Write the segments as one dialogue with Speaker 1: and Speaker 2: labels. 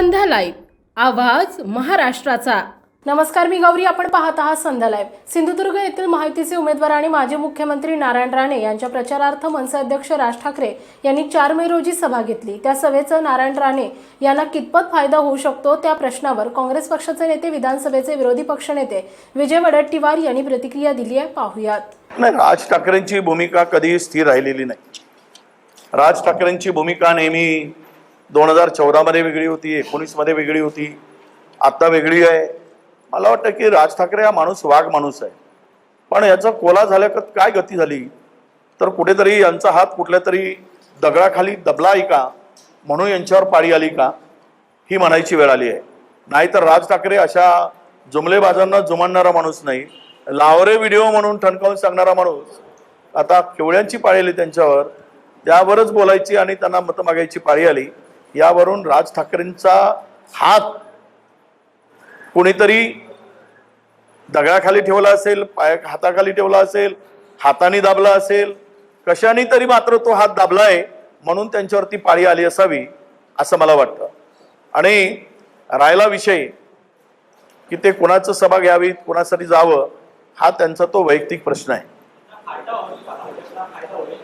Speaker 1: संध्या live. आवाज महाराष्ट्राचा. नमस्कार मी गौरी. आपण पाहत आहात संध्या लाईव्ह. सिंधुदुर्ग येथील महायुतीचे उमेदवार आणि माजी मुख्यमंत्री नारायण राणे यांच्या प्रचारार्थ मनसे अध्यक्ष राज ठाकरे यांनी चार मे रोजी सभा घेतली. त्या सभेचं नारायण राणे यांना कितपत फायदा होऊ शकतो त्या प्रश्नावर काँग्रेस पक्षाचे नेते विधानसभेचे विरोधी पक्षनेते विजय वडट्टीवार यांनी प्रतिक्रिया दिली आहे. पाहूयात.
Speaker 2: नाही राज ठाकरेंची भूमिका कधी स्थिर राहिलेली नाही. राज ठाकरेंची भूमिका नेहमी दोन हजार चौदामध्ये वेगळी होती एकोणीसमध्ये वेगळी होती आत्ता वेगळी आहे. मला वाटतं की राज ठाकरे हा माणूस वाघ माणूस आहे. पण याचा कोला झाल्या काय गती झाली? तर कुठेतरी यांचा हात कुठल्या तरी दगडाखाली दबला आहे का? म्हणून यांच्यावर पाळी आली का? ही म्हणायची वेळ आली आहे. नाहीतर राज ठाकरे अशा जुमलेबाजांना जुमानणारा माणूस नाही. लावरे व्हिडिओ म्हणून ठणकावून सांगणारा माणूस. आता केवळ्यांची पाळी आली त्यांच्यावर. त्यावरच बोलायची आणि त्यांना मतं मागायची पाळी आली. यावरून राज ठाकरेंचा हात कोणीतरी दगडाखाली ठेवला असेल पाय हाताखाली ठेवला असेल हाताने दाबला असेल कशाने तरी मात्र तो हात दाबलाय म्हणून त्यांच्यावरती पाळी आली असावी असं मला वाटतं. आणि राहिला विषय की ते कोणाचं सभा घ्यावी कोणासाठी जावं हा त्यांचा तो वैयक्तिक प्रश्न आहे.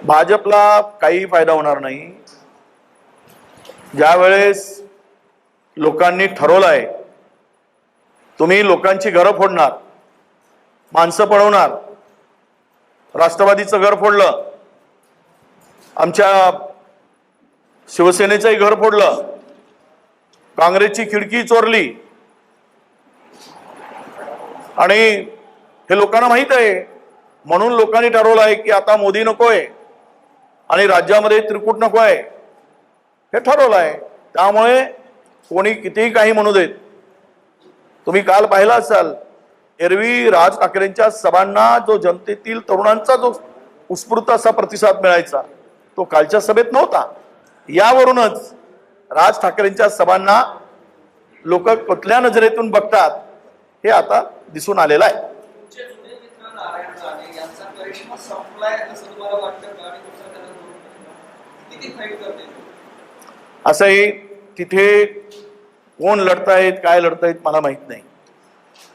Speaker 2: भाजपला काही फायदा होणार नाही. ज्या वेळेस लोकांनी ठरवलंय तुम्ही लोकांची घरं फोडणार माणसं पळवणार राष्ट्रवादीचं घर फोडलं आमच्या शिवसेनेचंही घर फोडलं काँग्रेसची खिडकी चोरली आणि हे लोकांना माहीत आहे म्हणून लोकांनी ठरवलं आहे की आता मोदी नकोय आणि राज्यामध्ये त्रिकूट नको आहे हे ठरवलं आहे त्यामुळे कोणी कितीही काही म्हणू देत तुम्ही काल पाहिला असाल एरवी राज ठाकरेंच्या सभांना जो जनतेतील तरुणांचा जो उत्स्फूर्त असा प्रतिसाद मिळायचा तो कालच्या सभेत नव्हता. यावरूनच राज ठाकरेंच्या सभांना लोक कुठल्या नजरेतून बघतात हे आता दिसून आलेलं आहे.
Speaker 3: संपलाय असं तुम्हाला वाटतं का? आणि
Speaker 2: असंही तिथे कोण लढतायत काय लढतायत मला माहीत नाही.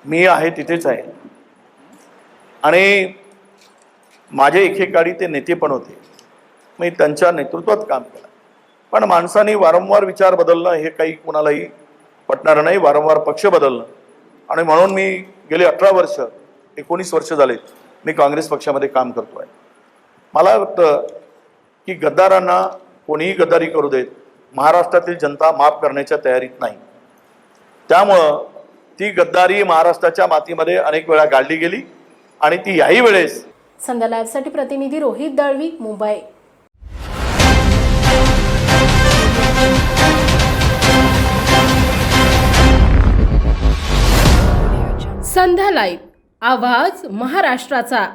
Speaker 2: मी आहे तिथेच आहे. आणि माझे एकेकाळी ते नेते पण होते. मी त्यांच्या नेतृत्वात काम केलं. पण माणसाने वारंवार विचार बदलणं हे काही कोणालाही पटणारं नाही. वारंवार पक्ष बदलणं. आणि म्हणून मी गेले अठरा वर्ष एकोणीस वर्ष झालेत मी काँग्रेस पक्षामध्ये काम करतो आहे मला वाटतं की गद्दारांना कोणीही गद्दारी करू देत महाराष्ट्रातील जनता माफ करण्याच्या तयारीत नाही. त्यामुळं ती गद्दारी महाराष्ट्राच्या मातीमध्ये अनेक वेळा गाडली गेली आणि ती याही वेळेस
Speaker 1: संध्या लाईव्हसाठी प्रतिनिधी रोहित दळवी मुंबई. संध्या लाईव्ह आवाज महाराष्ट्राचा.